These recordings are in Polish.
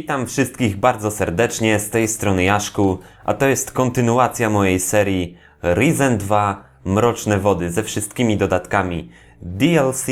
Witam wszystkich bardzo serdecznie, z tej strony Jaszku, a to jest kontynuacja mojej serii Risen 2 Mroczne Wody ze wszystkimi dodatkami DLC.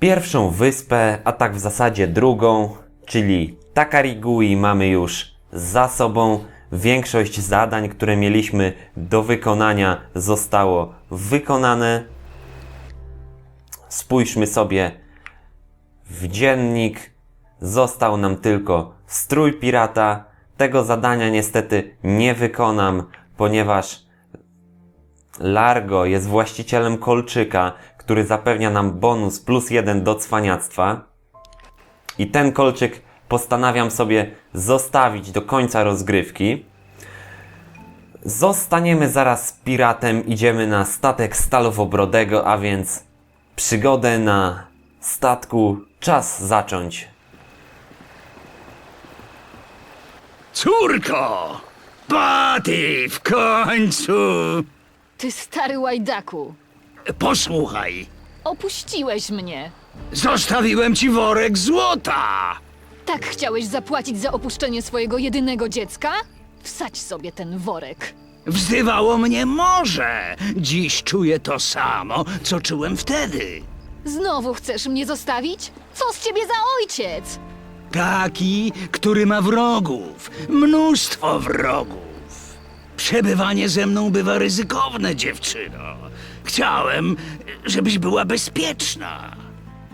Pierwszą wyspę, a tak w zasadzie drugą, czyli Takarigui mamy już za sobą. Większość zadań, które mieliśmy do wykonania zostało wykonane. Spójrzmy sobie w dziennik. Został nam tylko strój pirata. Tego zadania niestety nie wykonam, ponieważ Largo jest właścicielem kolczyka, który zapewnia nam bonus plus jeden do cwaniactwa. I ten kolczyk postanawiam sobie zostawić do końca rozgrywki. Zostaniemy zaraz piratem, idziemy na statek Stalowobrodego, a więc przygodę na statku czas zacząć. Córko! Paty, w końcu! Ty stary łajdaku, Posłuchaj, opuściłeś mnie. zostawiłem ci worek złota! Tak chciałeś zapłacić za opuszczenie swojego jedynego dziecka? Wsadź sobie ten worek. Wzywało mnie morze! Dziś czuję to samo, co czułem wtedy. Znowu chcesz mnie zostawić? Co z ciebie za ojciec? Taki, który ma wrogów, mnóstwo wrogów. Przebywanie ze mną bywa ryzykowne, dziewczyno. Chciałem, żebyś była bezpieczna.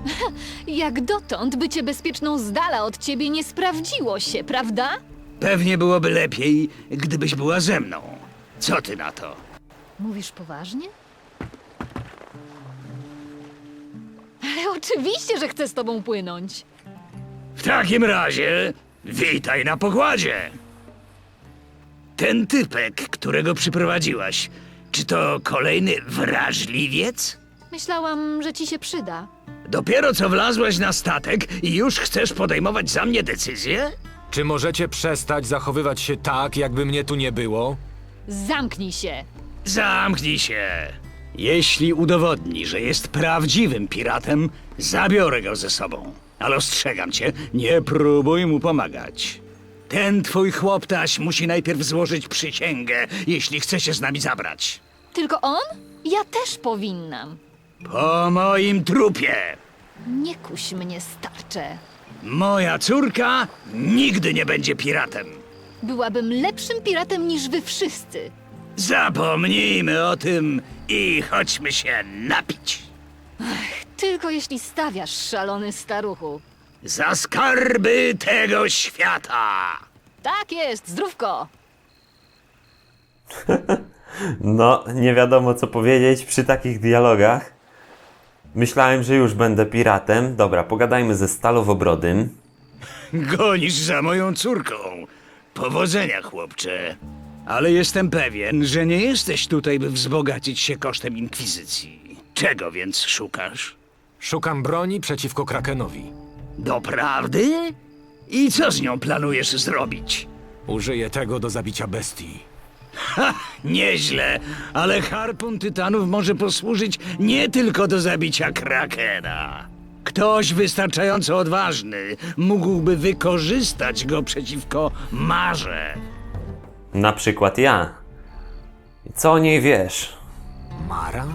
Jak dotąd bycie bezpieczną z dala od ciebie nie sprawdziło się, prawda? Pewnie byłoby lepiej, gdybyś była ze mną. Co ty na to? Mówisz poważnie? Ale oczywiście, że chcę z tobą płynąć. W takim razie witaj na pokładzie. Ten typek, którego przyprowadziłaś, czy to kolejny wrażliwiec? Myślałam, że ci się przyda. Dopiero co wlazłaś na statek i już chcesz podejmować za mnie decyzję? Czy możecie przestać zachowywać się tak, jakby mnie tu nie było? Zamknij się. Zamknij się. Jeśli udowodni, że jest prawdziwym piratem, zabiorę go ze sobą. Ale ostrzegam cię, nie próbuj mu pomagać. Ten twój chłoptaś musi najpierw złożyć przysięgę, jeśli chce się z nami zabrać. Tylko on? Ja też powinnam. Po moim trupie. Nie kuś mnie, starcze. Moja córka nigdy nie będzie piratem. Byłabym lepszym piratem niż wy wszyscy. Zapomnijmy o tym i chodźmy się napić. Tylko jeśli stawiasz, szalony staruchu. Za skarby tego świata. Tak jest, zdrówko. No, nie wiadomo co powiedzieć przy takich dialogach. Myślałem, że już będę piratem. Dobra, pogadajmy ze Stalowobrodym. Gonisz za moją córką. Powodzenia, chłopcze. Ale jestem pewien, że nie jesteś tutaj, by wzbogacić się kosztem inkwizycji. Czego więc szukasz? Szukam broni przeciwko Krakenowi. Doprawdy? I co z nią planujesz zrobić? Użyję tego do zabicia bestii. Ha, nieźle, ale harpun tytanów może posłużyć nie tylko do zabicia krakena. Ktoś wystarczająco odważny mógłby wykorzystać go przeciwko marze. Na przykład ja. Co o niej wiesz? Mara?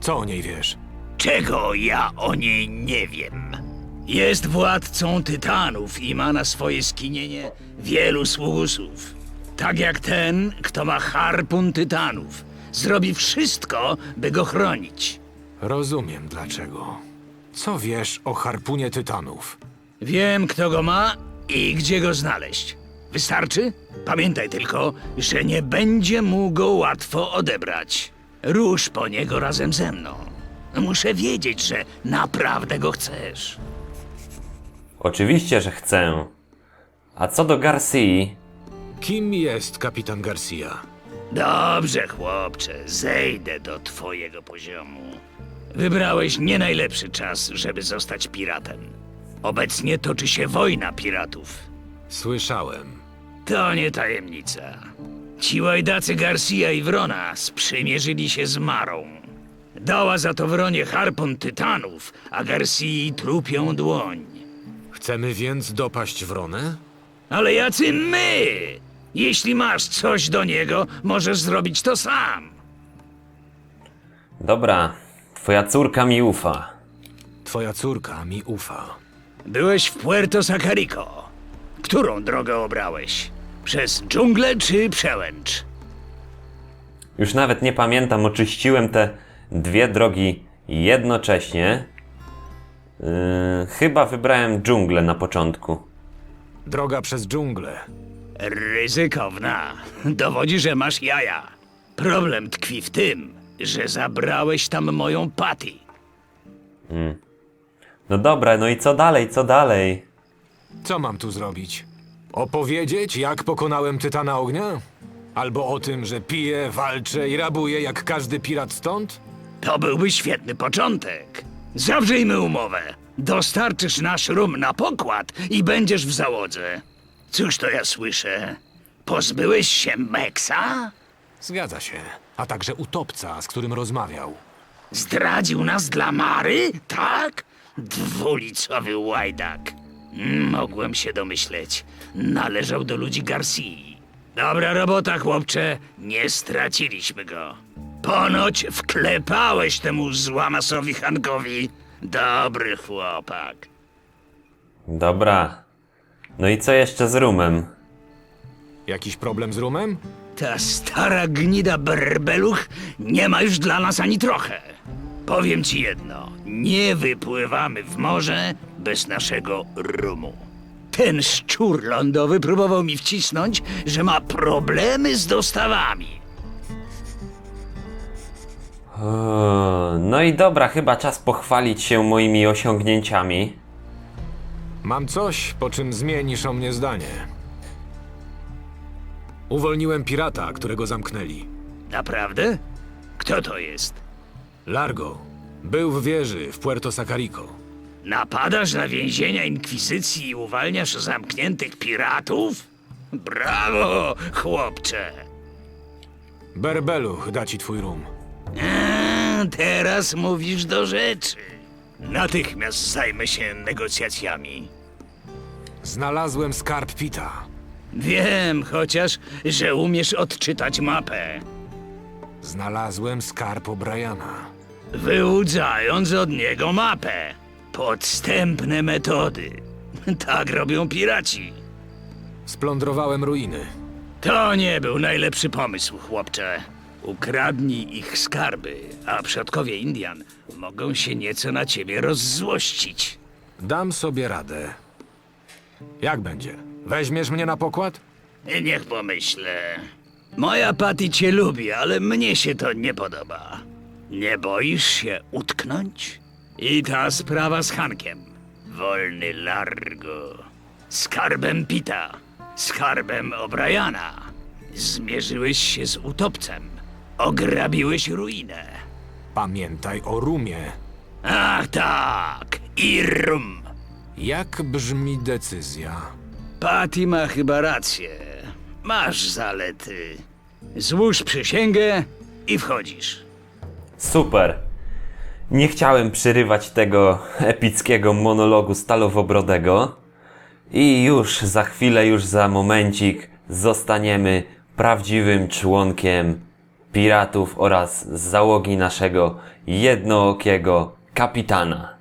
Co o niej wiesz? Czego ja o niej nie wiem. Jest władcą tytanów i ma na swoje skinienie wielu sługusów. Tak jak ten, kto ma harpun tytanów. Zrobi wszystko, by go chronić. Rozumiem dlaczego. Co wiesz o harpunie tytanów? Wiem, kto go ma i gdzie go znaleźć. Wystarczy? Pamiętaj tylko, że nie będzie mu go łatwo odebrać. Rusz po niego razem ze mną. Muszę wiedzieć, że naprawdę go chcesz. Oczywiście, że chcę. A co do Garcii, Kim jest kapitan Garcia? Dobrze, chłopcze, zejdę do twojego poziomu. Wybrałeś nie najlepszy czas, żeby zostać piratem. Obecnie toczy się wojna piratów. Słyszałem. To nie tajemnica. Ci łajdacy Garcia i Wrona sprzymierzyli się z Marą. Dała za to Wronie harpon tytanów, a Garcii trupią dłoń. Chcemy więc dopaść Wronę? Ale jacy my? Jeśli masz coś do niego, możesz zrobić to sam. Dobra, twoja córka mi ufa. Twoja córka mi ufa. Byłeś w Puerto Sacarico. Którą drogę obrałeś? Przez dżunglę czy przełęcz? Już nawet nie pamiętam, oczyściłem te dwie drogi jednocześnie. Yy, chyba wybrałem dżunglę na początku. Droga przez dżunglę. Ryzykowna. Dowodzi, że masz jaja. Problem tkwi w tym, że zabrałeś tam moją Patty. No dobra, no i co dalej, co dalej? Co mam tu zrobić? Opowiedzieć, jak pokonałem Tytana Ognia? Albo o tym, że piję, walczę i rabuję jak każdy pirat stąd? To byłby świetny początek. Zawrzyjmy umowę. Dostarczysz nasz rum na pokład i będziesz w załodze. Cóż to ja słyszę? Pozbyłeś się Meksa? Zgadza się. A także utopca, z którym rozmawiał. Zdradził nas dla Mary? Tak? Dwulicowy łajdak. Mogłem się domyśleć. Należał do ludzi Garcii. Dobra robota, chłopcze. Nie straciliśmy go. Ponoć wklepałeś temu złamasowi Hankowi. Dobry chłopak. Dobra. No i co jeszcze z rumem? Jakiś problem z rumem? Ta stara gnida berbeluch nie ma już dla nas ani trochę. Powiem ci jedno, nie wypływamy w morze bez naszego rumu. Ten szczur lądowy próbował mi wcisnąć, że ma problemy z dostawami. Eee, No i dobra, chyba czas pochwalić się moimi osiągnięciami. Mam coś, po czym zmienisz o mnie zdanie. Uwolniłem pirata, którego zamknęli. Naprawdę? Kto to jest? Largo. Był w wieży w Puerto Sacarico. Napadasz na więzienia inkwizycji i uwalniasz zamkniętych piratów? Brawo, chłopcze! Berbeluch da ci twój rum. Teraz mówisz do rzeczy. Natychmiast zajmę się negocjacjami. Znalazłem skarb Pita. Wiem chociaż, że umiesz odczytać mapę, Znalazłem skarb O'Briana. wyłudzając od niego mapę. Podstępne metody. Tak robią piraci. Splądrowałem ruiny. To nie był najlepszy pomysł, chłopcze. Ukradnij ich skarby, a przodkowie Indian mogą się nieco na ciebie rozzłościć. Dam sobie radę. Jak będzie? Weźmiesz mnie na pokład? Niech pomyślę. Moja Patty cię lubi, ale mnie się to nie podoba. Nie boisz się utknąć? I ta sprawa z Hankiem. Wolny Largo. Skarbem Pita. Skarbem O'Briana. Zmierzyłeś się z utopcem. Ograbiłeś ruinę. Pamiętaj o rumie. Ach tak, i rum. Jak brzmi decyzja? Patty ma chyba rację. Masz zalety. Złóż przysięgę i wchodzisz. Super. Nie chciałem przerywać tego epickiego monologu stalowobrodego. I już za chwilę, już za momencik zostaniemy prawdziwym członkiem piratów oraz załogi naszego jednookiego kapitana.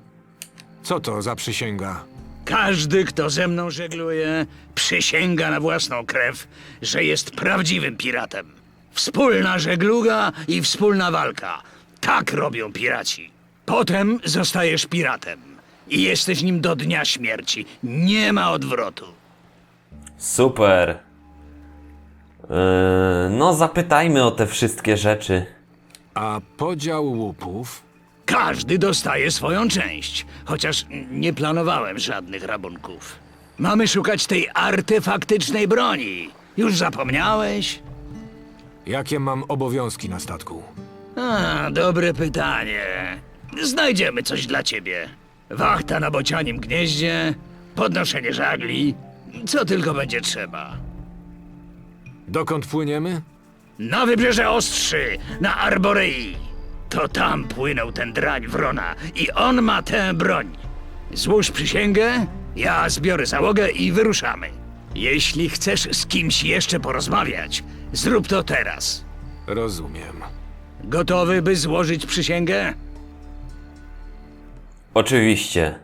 Co to za przysięga? Każdy, kto ze mną żegluje, przysięga na własną krew, że jest prawdziwym piratem. Wspólna żegluga i wspólna walka. Tak robią piraci. Potem zostajesz piratem. I jesteś nim do dnia śmierci. Nie ma odwrotu. Super. Yy, no, zapytajmy o te wszystkie rzeczy. A podział łupów? Każdy dostaje swoją część, chociaż nie planowałem żadnych rabunków. Mamy szukać tej artefaktycznej broni. Już zapomniałeś? Jakie mam obowiązki na statku? A, dobre pytanie. Znajdziemy coś dla ciebie. Wachta na bocianim gnieździe, podnoszenie żagli, co tylko będzie trzeba. Dokąd płyniemy? Na wybrzeże Ostrzy, na Arborei. To tam płynął ten drań Wrona i on ma tę broń. Złóż przysięgę Ja zbiorę załogę i wyruszamy. Jeśli chcesz z kimś jeszcze porozmawiać, zrób to teraz. Rozumiem. Gotowy, by złożyć przysięgę? Oczywiście.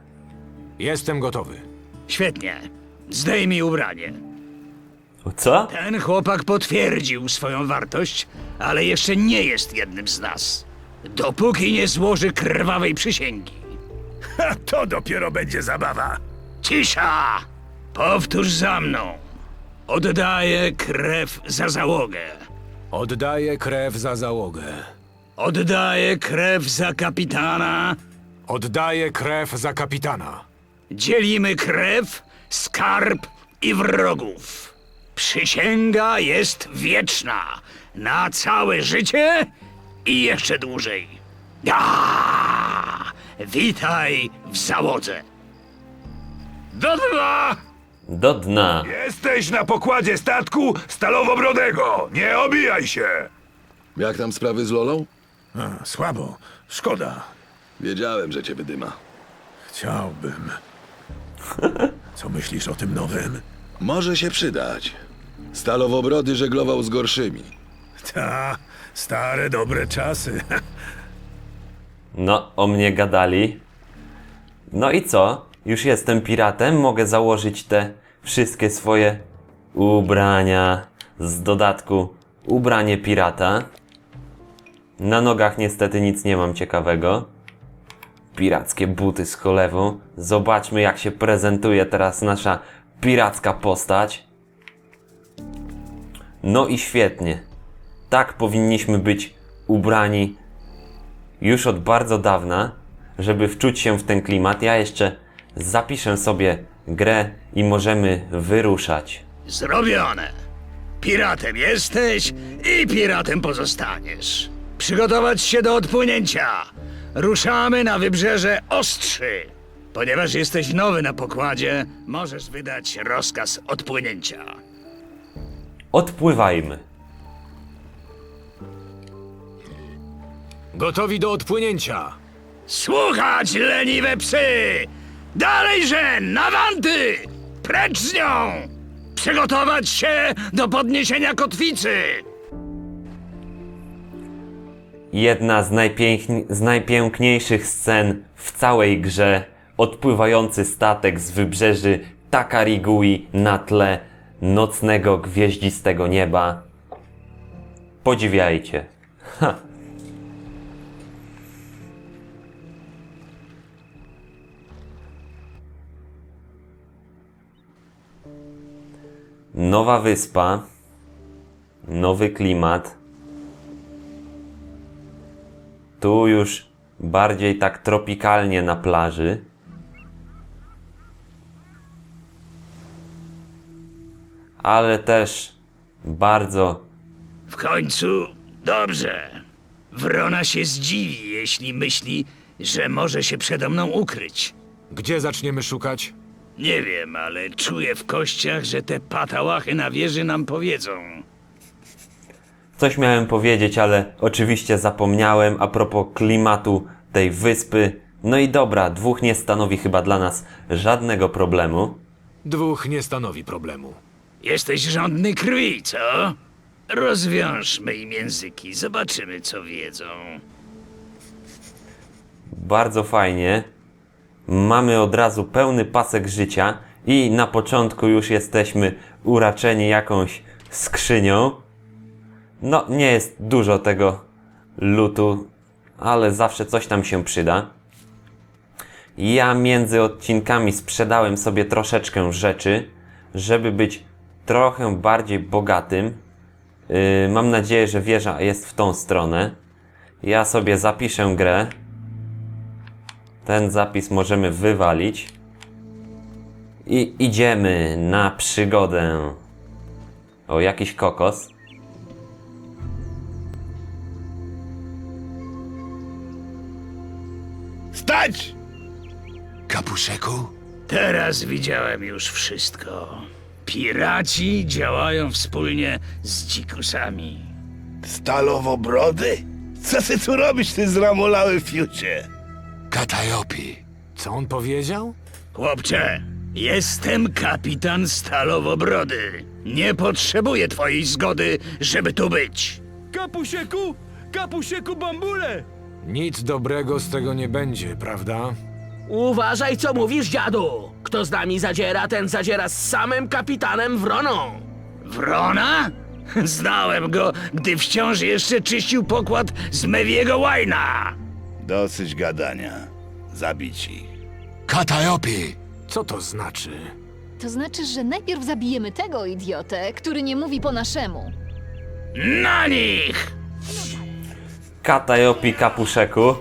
Jestem gotowy. Świetnie. Zdejmij ubranie. Co? Ten chłopak potwierdził swoją wartość, ale jeszcze nie jest jednym z nas. Dopóki nie złoży krwawej przysięgi. Ha, to dopiero będzie zabawa. Cisza! Powtórz za mną. Oddaję krew za załogę. Oddaję krew za załogę. Oddaję krew za kapitana. Oddaję krew za kapitana. Dzielimy krew, skarb i wrogów. Przysięga jest wieczna. Na całe życie i jeszcze dłużej. Ja! Witaj w załodze. Do dwa! Do dna. Jesteś na pokładzie statku Stalowobrodego. Nie obijaj się. Jak tam sprawy z Lolą? A, słabo. Szkoda. Wiedziałem, że cię wydyma. Chciałbym. Co myślisz o tym nowym? Może się przydać. Stalowobrody żeglował z gorszymi. Ta, stare dobre czasy. No, o mnie gadali. No i co? Już jestem piratem, mogę założyć te wszystkie swoje ubrania. Z dodatku ubranie pirata. Na nogach niestety nic nie mam ciekawego. Pirackie buty z cholewą. Zobaczmy jak się prezentuje teraz nasza piracka postać. No i świetnie. Tak powinniśmy być ubrani już od bardzo dawna, żeby wczuć się w ten klimat. Ja jeszcze zapiszę sobie grę i możemy wyruszać. Zrobione. Piratem jesteś i piratem pozostaniesz. Przygotować się do odpłynięcia. Ruszamy na wybrzeże Ostrzy. Ponieważ jesteś nowy na pokładzie, możesz wydać rozkaz odpłynięcia. Odpływajmy. Gotowi do odpłynięcia. Słuchać, leniwe psy! Dalejże, nawanty! Precz z nią! Przygotować się do podniesienia kotwicy! Jedna z, najpiękni- z najpiękniejszych scen w całej grze. Odpływający statek z wybrzeży Takarigui na tle nocnego gwieździstego nieba. Podziwiajcie. Ha. Nowa wyspa, nowy klimat. Tu już bardziej tak tropikalnie na plaży. Ale też bardzo W końcu dobrze. Wrona się zdziwi, jeśli myśli, że może się przede mną ukryć. Gdzie zaczniemy szukać? Nie wiem, ale czuję w kościach, że te patałachy na wieży nam powiedzą. Coś miałem powiedzieć, ale oczywiście zapomniałem a propos klimatu tej wyspy. No i dobra, dwóch nie stanowi chyba dla nas żadnego problemu. Dwóch nie stanowi problemu. Jesteś żądny krwi, co? Rozwiążmy im języki, zobaczymy, co wiedzą. Bardzo fajnie. Mamy od razu pełny pasek życia i na początku już jesteśmy uraczeni jakąś skrzynią. No, nie jest dużo tego lutu, ale zawsze coś tam się przyda. Ja między odcinkami sprzedałem sobie troszeczkę rzeczy, żeby być trochę bardziej bogatym. Yy, mam nadzieję, że wieża jest w tą stronę. Ja sobie zapiszę grę. Ten zapis możemy wywalić. I idziemy na przygodę. O, jakiś kokos. Stać! Kapuszeku? Teraz widziałem już wszystko. Piraci działają wspólnie z dzikusami. Stalowobrody? Co ty tu robisz, ty zramolały fiucie? Katajopi. Co on powiedział? Chłopcze, Jestem kapitan Stalowobrody. Nie potrzebuję twojej zgody, żeby tu być. Kapusieku! Kapusieku bambule! Nic dobrego z tego nie będzie, prawda? Uważaj, co mówisz, dziadu! Kto z nami zadziera, ten zadziera z samym kapitanem Wroną! Wrona? Znałem go, gdy wciąż jeszcze czyścił pokład z Mewiego Łajna. Dosyć gadania. Zabić ich. Katajopi! Co to znaczy? To znaczy, że najpierw zabijemy tego idiotę, który nie mówi po naszemu. Na nich! Katajopi kapuszeku.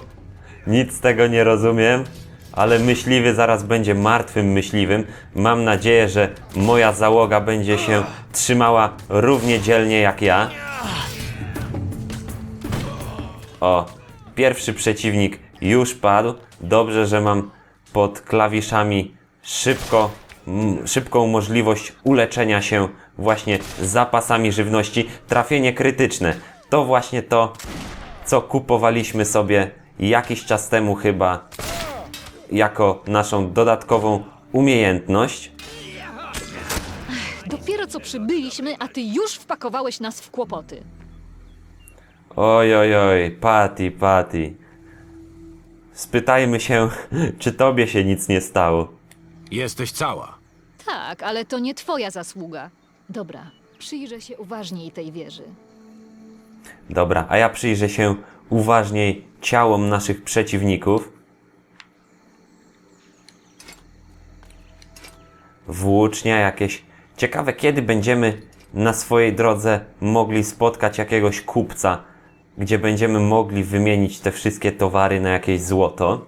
Nic z tego nie rozumiem, ale myśliwy zaraz będzie martwym myśliwym. Mam nadzieję, że moja załoga będzie się trzymała równie dzielnie jak ja. O, pierwszy przeciwnik już padł. Dobrze, że mam pod klawiszami szybko, szybką możliwość uleczenia się właśnie zapasami żywności. Trafienie krytyczne to właśnie to, co kupowaliśmy sobie jakiś czas temu chyba jako naszą dodatkową umiejętność. Dopiero co przybyliśmy, a ty już wpakowałeś nas w kłopoty. Oj, oj, oj, Patty, Patty. Spytajmy się, czy tobie się nic nie stało. Jesteś cała. Tak, ale to nie twoja zasługa. Dobra, przyjrzę się uważniej tej wieży. Dobra, a ja przyjrzę się uważniej ciałom naszych przeciwników. Włócznia jakieś. Ciekawe, kiedy będziemy na swojej drodze mogli spotkać jakiegoś kupca, gdzie będziemy mogli wymienić te wszystkie towary na jakieś złoto.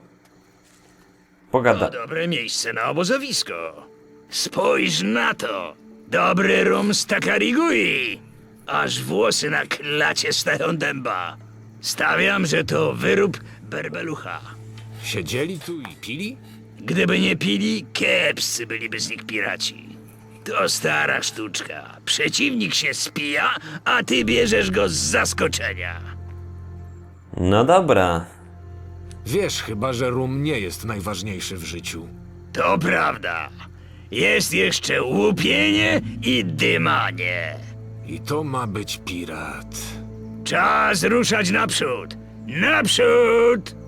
Pogada. To dobre miejsce na obozowisko. Spójrz na to. Dobry rum z Takarigui. Aż włosy na klacie stają dęba. Stawiam, że to wyrób berbelucha. Siedzieli tu i pili? Gdyby nie pili, kiepscy byliby z nich piraci. To stara sztuczka. Przeciwnik się spija, a ty bierzesz go z zaskoczenia. No dobra. Wiesz chyba, że rum nie jest najważniejszy w życiu. To prawda. Jest jeszcze łupienie i dymanie. I to ma być pirat. Czas ruszać naprzód. Naprzód!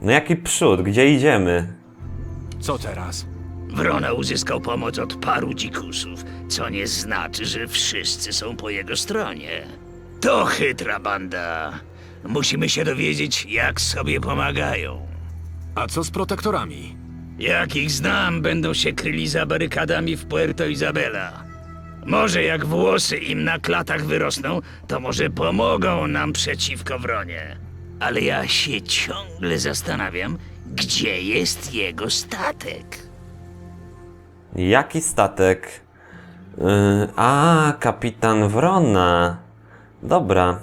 No jaki przód, gdzie idziemy? Co teraz? Wrona uzyskał pomoc od paru dzikusów, co nie znaczy, że wszyscy są po jego stronie. To chytra banda. Musimy się dowiedzieć, jak sobie pomagają. A co z protektorami? Jak ich znam, będą się kryli za barykadami w Puerto Isabela. Może jak włosy im na klatach wyrosną, to może pomogą nam przeciwko wronie. Ale ja się ciągle zastanawiam, gdzie jest jego statek. Jaki statek? Yy, a, kapitan Wrona. Dobra.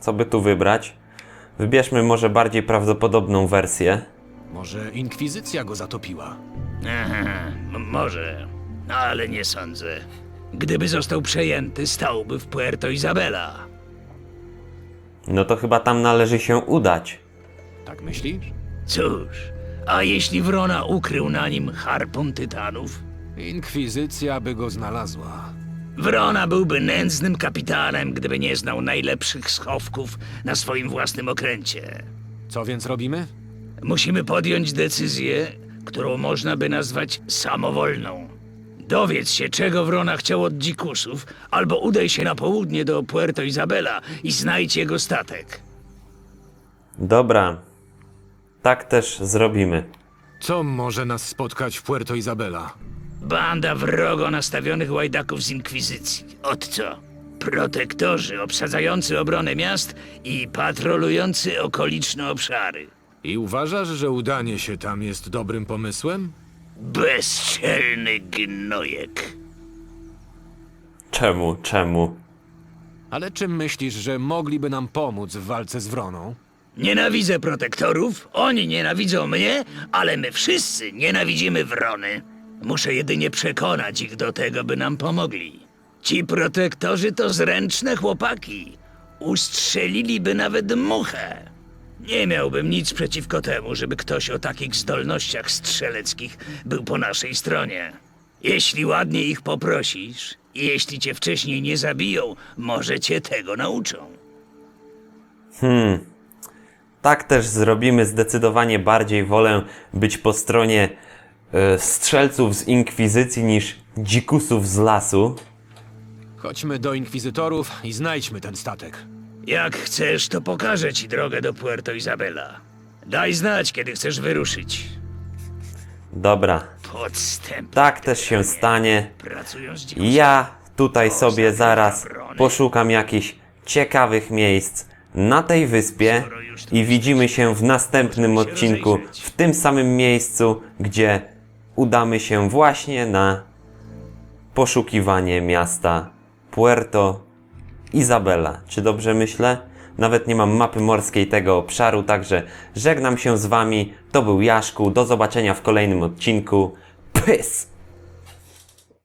Co by tu wybrać? Wybierzmy może bardziej prawdopodobną wersję. Może inkwizycja go zatopiła? Aha, m- może, ale nie sądzę. Gdyby został przejęty, stałby w Puerto Isabela. No to chyba tam należy się udać. Tak myślisz? Cóż, a jeśli Wrona ukrył na nim harpun tytanów? Inkwizycja by go znalazła. Wrona byłby nędznym kapitanem, gdyby nie znał najlepszych schowków na swoim własnym okręcie. Co więc robimy? Musimy podjąć decyzję, którą można by nazwać samowolną. Dowiedz się, czego Wrona chciał od dzikusów, albo udaj się na południe do Puerto Isabela i znajdź jego statek. Dobra. Tak też zrobimy. Co może nas spotkać w Puerto Isabela? Banda wrogo nastawionych łajdaków z Inkwizycji. Od co? Protektorzy obsadzający obronę miast i patrolujący okoliczne obszary. I uważasz, że udanie się tam jest dobrym pomysłem? Bezczelny gnojek. Czemu, czemu? Ale czym myślisz, że mogliby nam pomóc w walce z Wroną? Nienawidzę protektorów, oni nienawidzą mnie, ale my wszyscy nienawidzimy wrony. Muszę jedynie przekonać ich do tego, by nam pomogli. Ci protektorzy to zręczne chłopaki. Ustrzeliliby nawet muchę. Nie miałbym nic przeciwko temu, żeby ktoś o takich zdolnościach strzeleckich był po naszej stronie. Jeśli ładnie ich poprosisz i jeśli cię wcześniej nie zabiją, może cię tego nauczą. Tak też zrobimy. Zdecydowanie bardziej wolę być po stronie e, strzelców z inkwizycji niż dzikusów z lasu. Chodźmy do inkwizytorów i znajdźmy ten statek. Jak chcesz, to pokażę ci drogę do Puerto Isabela. Daj znać, kiedy chcesz wyruszyć. Dobra, Podstęp. tak też się stanie. Z Ja tutaj sobie zaraz poszukam jakichś ciekawych miejsc na tej wyspie i widzimy się w następnym odcinku w tym samym miejscu, gdzie udamy się właśnie na poszukiwanie miasta Puerto Isabela. Czy dobrze myślę? Nawet nie mam mapy morskiej tego obszaru, także żegnam się z Wami. To był Jaszku. Do zobaczenia w kolejnym odcinku. Pys!